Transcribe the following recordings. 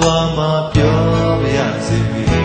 သွားမှပြောပြရစီ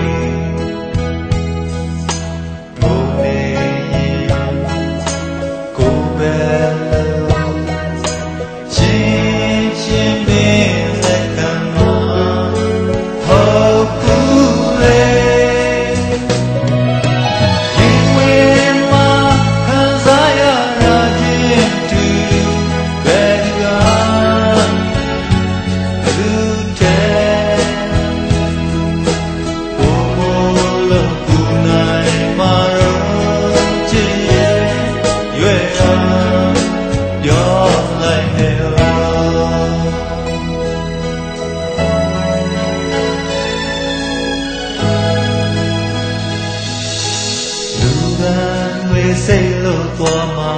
စိတ်လို့သွားမှာ